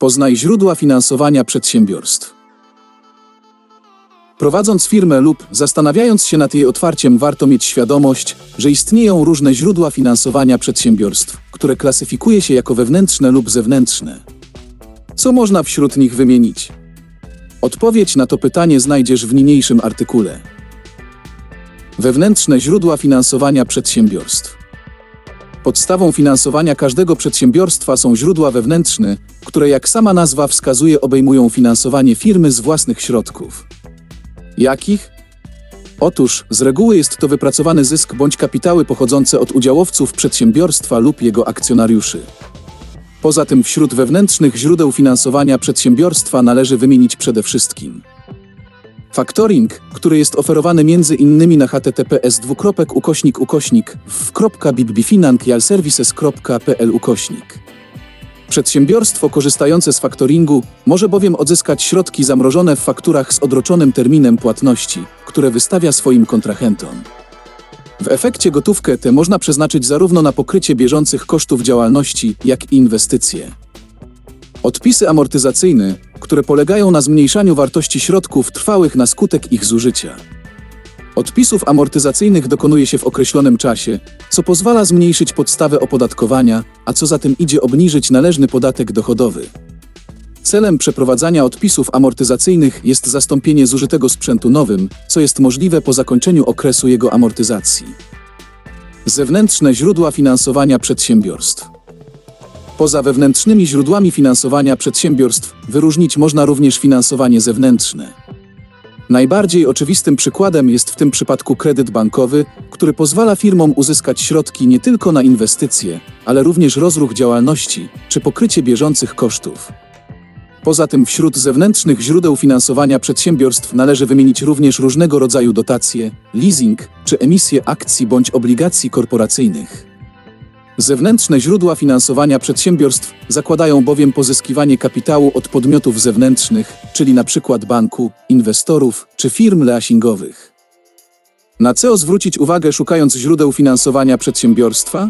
Poznaj źródła finansowania przedsiębiorstw. Prowadząc firmę lub zastanawiając się nad jej otwarciem, warto mieć świadomość, że istnieją różne źródła finansowania przedsiębiorstw, które klasyfikuje się jako wewnętrzne lub zewnętrzne. Co można wśród nich wymienić? Odpowiedź na to pytanie znajdziesz w niniejszym artykule. Wewnętrzne źródła finansowania przedsiębiorstw. Podstawą finansowania każdego przedsiębiorstwa są źródła wewnętrzne, które jak sama nazwa wskazuje obejmują finansowanie firmy z własnych środków. Jakich? Otóż z reguły jest to wypracowany zysk bądź kapitały pochodzące od udziałowców przedsiębiorstwa lub jego akcjonariuszy. Poza tym wśród wewnętrznych źródeł finansowania przedsiębiorstwa należy wymienić przede wszystkim Factoring, który jest oferowany innymi na https ukośnik ukośnik ukośnik. Przedsiębiorstwo korzystające z faktoringu może bowiem odzyskać środki zamrożone w fakturach z odroczonym terminem płatności, które wystawia swoim kontrahentom. W efekcie gotówkę tę można przeznaczyć zarówno na pokrycie bieżących kosztów działalności, jak i inwestycje. Odpisy amortyzacyjne, które polegają na zmniejszaniu wartości środków trwałych na skutek ich zużycia. Odpisów amortyzacyjnych dokonuje się w określonym czasie, co pozwala zmniejszyć podstawę opodatkowania, a co za tym idzie obniżyć należny podatek dochodowy. Celem przeprowadzania odpisów amortyzacyjnych jest zastąpienie zużytego sprzętu nowym, co jest możliwe po zakończeniu okresu jego amortyzacji. Zewnętrzne źródła finansowania przedsiębiorstw. Poza wewnętrznymi źródłami finansowania przedsiębiorstw wyróżnić można również finansowanie zewnętrzne. Najbardziej oczywistym przykładem jest w tym przypadku kredyt bankowy, który pozwala firmom uzyskać środki nie tylko na inwestycje, ale również rozruch działalności czy pokrycie bieżących kosztów. Poza tym wśród zewnętrznych źródeł finansowania przedsiębiorstw należy wymienić również różnego rodzaju dotacje, leasing czy emisje akcji bądź obligacji korporacyjnych. Zewnętrzne źródła finansowania przedsiębiorstw zakładają bowiem pozyskiwanie kapitału od podmiotów zewnętrznych, czyli np. banku, inwestorów czy firm leasingowych. Na co zwrócić uwagę szukając źródeł finansowania przedsiębiorstwa?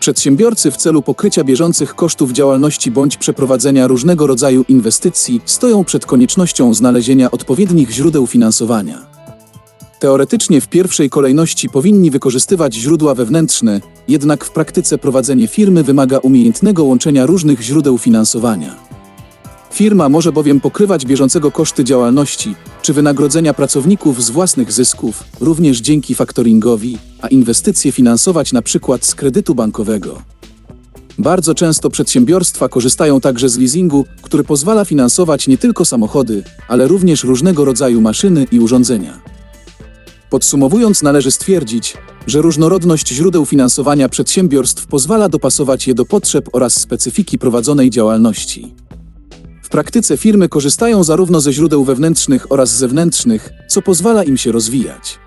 Przedsiębiorcy w celu pokrycia bieżących kosztów działalności bądź przeprowadzenia różnego rodzaju inwestycji stoją przed koniecznością znalezienia odpowiednich źródeł finansowania. Teoretycznie w pierwszej kolejności powinni wykorzystywać źródła wewnętrzne, jednak w praktyce prowadzenie firmy wymaga umiejętnego łączenia różnych źródeł finansowania. Firma może bowiem pokrywać bieżącego koszty działalności czy wynagrodzenia pracowników z własnych zysków, również dzięki faktoringowi, a inwestycje finansować na przykład z kredytu bankowego. Bardzo często przedsiębiorstwa korzystają także z leasingu, który pozwala finansować nie tylko samochody, ale również różnego rodzaju maszyny i urządzenia. Podsumowując, należy stwierdzić, że różnorodność źródeł finansowania przedsiębiorstw pozwala dopasować je do potrzeb oraz specyfiki prowadzonej działalności. W praktyce firmy korzystają zarówno ze źródeł wewnętrznych oraz zewnętrznych, co pozwala im się rozwijać.